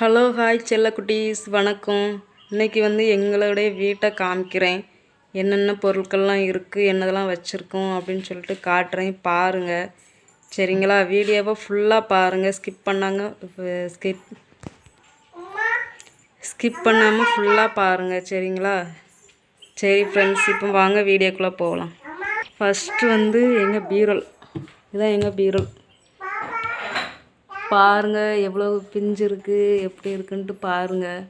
Hello hi செல்லக்குட்டீஸ் வணக்கம். இன்னைக்கு வந்து எங்களுடைய வீட்டை காமிக்கிறேன். என்னென்ன பொருட்கள்லாம் இருக்குது என்னதெல்லாம் வச்சுருக்கோம் அப்படின்னு சொல்லிட்டு காட்டுறேன். பாருங்கள் சரிங்களா? வீடியோவை ஃபுல்லாக பாருங்கள் ஸ்கிப் பண்ணாங்க ஸ்கிப் ஸ்கிப் பண்ணாமல் ஃபுல்லாக பாருங்கள் சரிங்களா? சரி ஃப்ரெண்ட்ஸ் இப்போ வாங்க வீடியோக்குள்ளே போகலாம். ஃபஸ்ட்டு வந்து எங்கள் பீரல். இதுதான் எங்கள் பீரல். பாருங்கள் எவ்வளோ பிஞ்சு இருக்குது எப்படி இருக்குன்ட்டு பாருங்கள்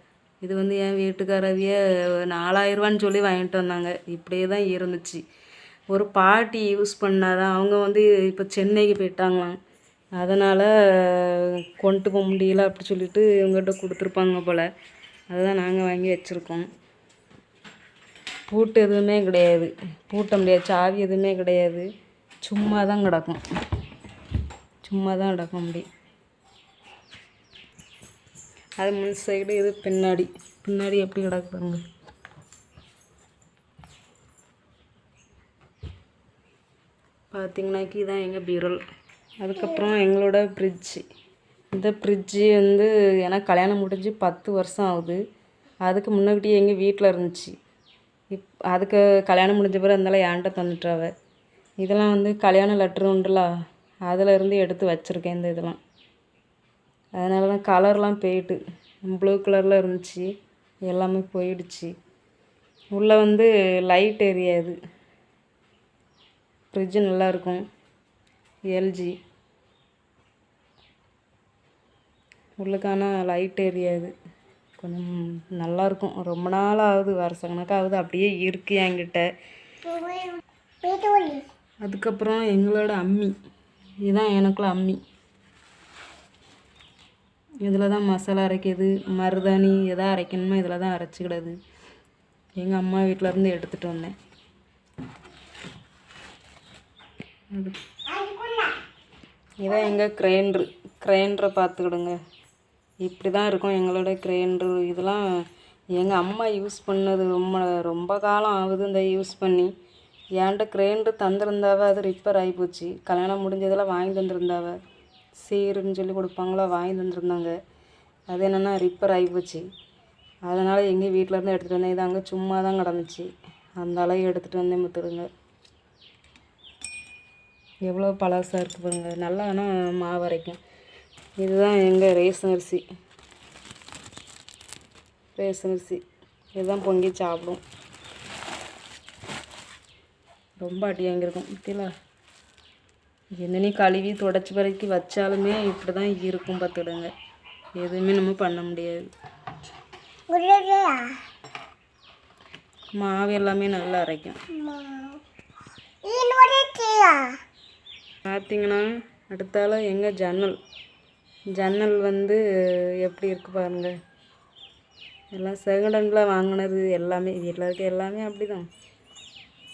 இது வந்து என் வீட்டுக்காரவிய நாலாயிரரூவான்னு சொல்லி வாங்கிட்டு வந்தாங்க. இப்படியே தான் இருந்துச்சு. ஒரு பாட்டி யூஸ் பண்ணாதான் அவங்க வந்து இப்போ சென்னைக்கு போயிட்டாங்களாம். அதனால் கொண்டு போக முடியல அப்படி சொல்லிட்டு இவங்ககிட்ட கொடுத்துருப்பாங்க போல். அதுதான் நாங்கள் வாங்கி வச்சுருக்கோம். பூட்டு எதுவுமே கிடையாது. பூட்ட முடியாது. சாவி எதுவுமே கிடையாது. சும்மா தான் கிடக்கும். சும்மா தான் கிடக்க முடியும் அது முன் சைடு இது பின்னாடி. பின்னாடி எப்படி கிடக்குறாங்க பார்த்திங்கனாக்கி இதான் எங்கள் பீரல். அதுக்கப்புறம் எங்களோட ஃப்ரிட்ஜு இந்த ஃப்ரிட்ஜு வந்து எனக்கு கல்யாணம் முடிஞ்சு பத்து வருஷம் ஆகுது. அதுக்கு முன்னாடியே எங்கள் வீட்டில் இருந்துச்சு. இப் அதுக்கு கல்யாணம் முடிஞ்ச பிறகு இருந்தாலும் ஏன்ட்ட தந்துட்டாவ. இதெல்லாம் வந்து கல்யாண லெட்ரு உண்டுல. அதில் இருந்து எடுத்து வச்சுருக்கேன் இந்த இதெல்லாம். அதனால தான் கலர்லாம் போயிட்டு ப்ளூ கலரில் இருந்துச்சு. எல்லாமே போயிடுச்சு. உள்ளே வந்து லைட் எரியாது ஃப்ரிட்ஜு நல்லாயிருக்கும் எல்ஜி உள்ளுக்கான லைட் எரியாது கொஞ்சம் நல்லாயிருக்கும் ரொம்ப நாள் ஆகுது வருஷ கணக்காகுது அப்படியே இருக்கு என்கிட்ட. அதுக்கப்புறம் எங்களோட அம்மி. இதுதான் எனக்குள்ள அம்மி. இதில் தான் மசாலா அரைக்கிறது மருதாணி எதா அரைக்கணுமோ இதில் தான் அரைச்சிக்கிடாது எங்கள் அம்மா வீட்டிலேருந்து எடுத்துகிட்டு வந்தேன். அது இதான் எங்கள் கிரைண்ட்ரு கிரைண்டரை பார்த்துக்கிடுங்க. இப்படி தான் இருக்கும் எங்களோட கிரைண்ட்ரு. இதெல்லாம் எங்கள் அம்மா யூஸ் பண்ணது ரொம்ப ரொம்ப காலம் ஆகுது இந்த யூஸ் பண்ணி. என்கிட்ட கிரைண்டர் தந்திருந்தாவ அது ரிப்பேர் ஆகிப்போச்சு கல்யாணம் முடிஞ்சதெல்லாம் வாங்கி தந்திருந்தாவ. சீருன்னு சொல்லி கொடுப்பாங்களா வாங்கி தந்துருந்தாங்க அது என்னென்னா ரிப்பேர் ஆகிப்போச்சு அதனால் எங்கள் வீட்டிலேருந்து எடுத்துகிட்டு வந்தேன். இது அங்கே சும்மா தான் கிடந்துச்சு. அந்த அளவு எடுத்துகிட்டு வந்தேன் முத்துடுங்க எவ்வளோ பழசாக இருக்குது பாருங்க. நல்லா ஆனால் மாவு அரைக்கும். இதுதான் எங்கள் ரேஷன் அரிசி. ரேஷன் அரிசி. இதுதான் பொங்கி சாப்பிடும். ரொம்ப அடி வாங்கியிருக்கும். பத்தியில என்னனி கழுவி தொடச்சி பறக்கி வச்சாலுமே இப்படி தான் இருக்கும் பார்த்துடுங்க. எதுவுமே நம்ம பண்ண முடியாது. மாவு எல்லாமே நல்லா அரைக்கும். பார்த்தீங்கன்னா அடுத்தால எங்கள் ஜன்னல். ஜன்னல் வந்து எப்படி இருக்கு பாருங்க. எல்லாம் செகண்டனில் வாங்கினது எல்லாமே இருக்க எல்லாமே அப்படி தான்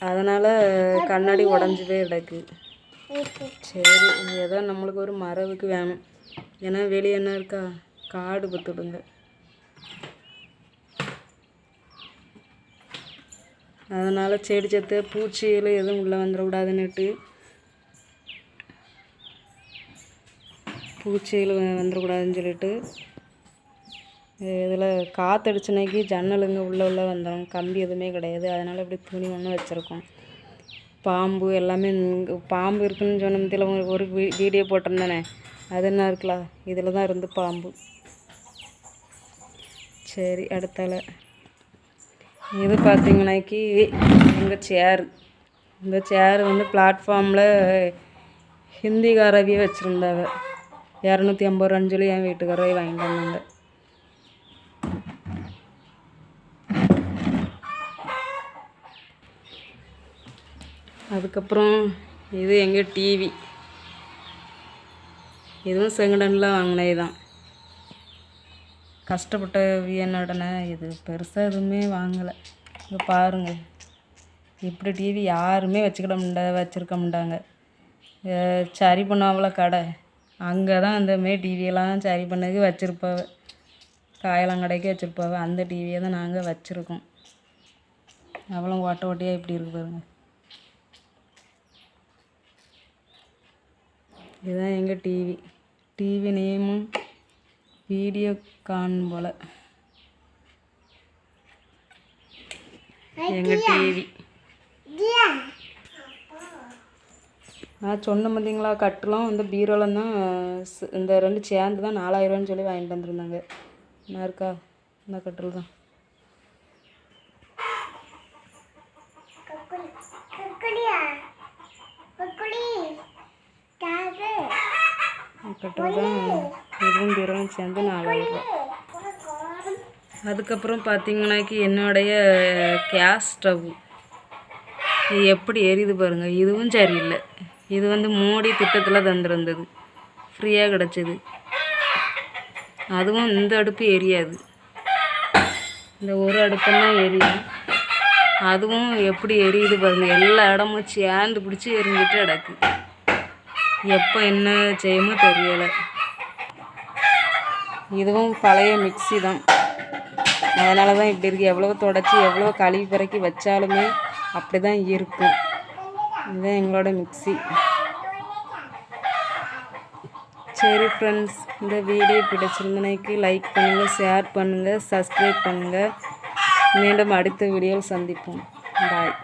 அதனால் கண்ணாடி உடஞ்சி போய் கிடக்கு. சரி ஏதோ நம்மளுக்கு ஒரு மரவுக்கு வேணும். ஏன்னா வெளியே என்ன இருக்கா? காடு பத்துடுங்க. அதனால் செடி செத்து பூச்சியில் எதுவும் உள்ளே வந்துடக்கூடாதுன்னுட்டு பூச்சிகள் வந்துடக்கூடாதுன்னு சொல்லிட்டு இதில் காற்றடிச்சுனைக்கு ஜன்னலுங்க உள்ளே உள்ளே வந்துடும் கம்பி எதுவுமே கிடையாது. அதனால் இப்படி துணி ஒன்று வச்சுருக்கோம். பாம்பு எல்லாமே பாம்பு இருக்குதுன்னு சொன்ன மத்தியில் ஒரு வீ- வீடியோ போட்டிருந்தேனே. அது என்ன இருக்கலாம் இதில் தான் இருந்து பாம்பு. சரி அடுத்தால இது பார்த்தீங்கன்னாக்கி எங்கள் சேர் இந்த சேர் வந்து பிளாட்ஃபார்மில் ஹிந்திக்காரவியே வச்சுருந்தாங்க இரநூத்தி ஐம்பது ரூபான்னு சொல்லி என் வீட்டுக்காரவே வாங்கிட்டு வந்தாங்க. அதுக்கப்புறம் இது எங்கள் டிவி இதுவும் செங்கடனில் வாங்கினது தான். கஷ்டப்பட்ட வியனுடனே இது பெருசாக எதுவுமே வாங்கலை. இங்கே பாருங்கள் இப்படி டிவி யாருமே வச்சுக்கிட முடியா வச்சுருக்க மாட்டாங்க. சரி பண்ணுவாங்கள கடை. அங்கே தான் அந்த மாரி டிவியெல்லாம் சரி பண்ணதுக்கு வச்சுருப்பாவ. கடைக்கு வச்சுருப்பாவ. அந்த டிவியை தான் நாங்கள் வச்சுருக்கோம். அவ்வளோ ஓட்ட ஓட்டையாக இப்படி இருக்கு பாருங்கள் இதுதான் எங்கள் டிவி டிவி நேமும் வீடியோ காணும் போல். எங்கள் டிவி நான் சொன்ன பார்த்தீங்களா கட்டலாம் வந்து பீரோலம் தான் இந்த ரெண்டு சேர்ந்து தான் நாலாயிரரூவான்னு சொல்லி வாங்கிட்டு வந்திருந்தாங்க. என்ன இருக்கா இந்த கட்டில் தான். கட்டில் தான் இதுவும் பீரோலும் சேர்ந்து நாலாயிரம் ரூபா அதுக்கப்புறம் பார்த்தீங்கன்னாக்கி என்னுடைய கேஸ் ஸ்டவ். இது எப்படி எரியுது பாருங்கள் இதுவும் சரியில்லை. இது வந்து மோடி திட்டத்தில் தந்திருந்தது. ஃப்ரீயாக கிடச்சிது. அதுவும் இந்த அடுப்பு எரியாது. இந்த ஒரு அடுப்பெல்லாம் எரியும். அதுவும் எப்படி எரியுது பாருங்கள் எல்லா இடமும் சேர்ந்து பிடிச்சி எரிஞ்சிட்டு கிடக்கு. எப்போ என்ன செய்யுமோ தெரியலை. இதுவும் பழைய மிக்ஸி தான். அதனால தான் இப்படி இருக்குது எவ்வளோ தொடச்சி எவ்வளோ கழுவி பிறக்கி வச்சாலுமே அப்படி தான் இருக்கும். இதுதான் எங்களோட மிக்ஸி. சரி ஃப்ரெண்ட்ஸ் இந்த வீடியோ பிடிச்சிருந்தனைக்கு லைக் பண்ணுங்கள் ஷேர் பண்ணுங்கள் சப்ஸ்கிரைப் பண்ணுங்கள் மீண்டும் அடுத்த வீடியோவில் சந்திப்போம். பாய்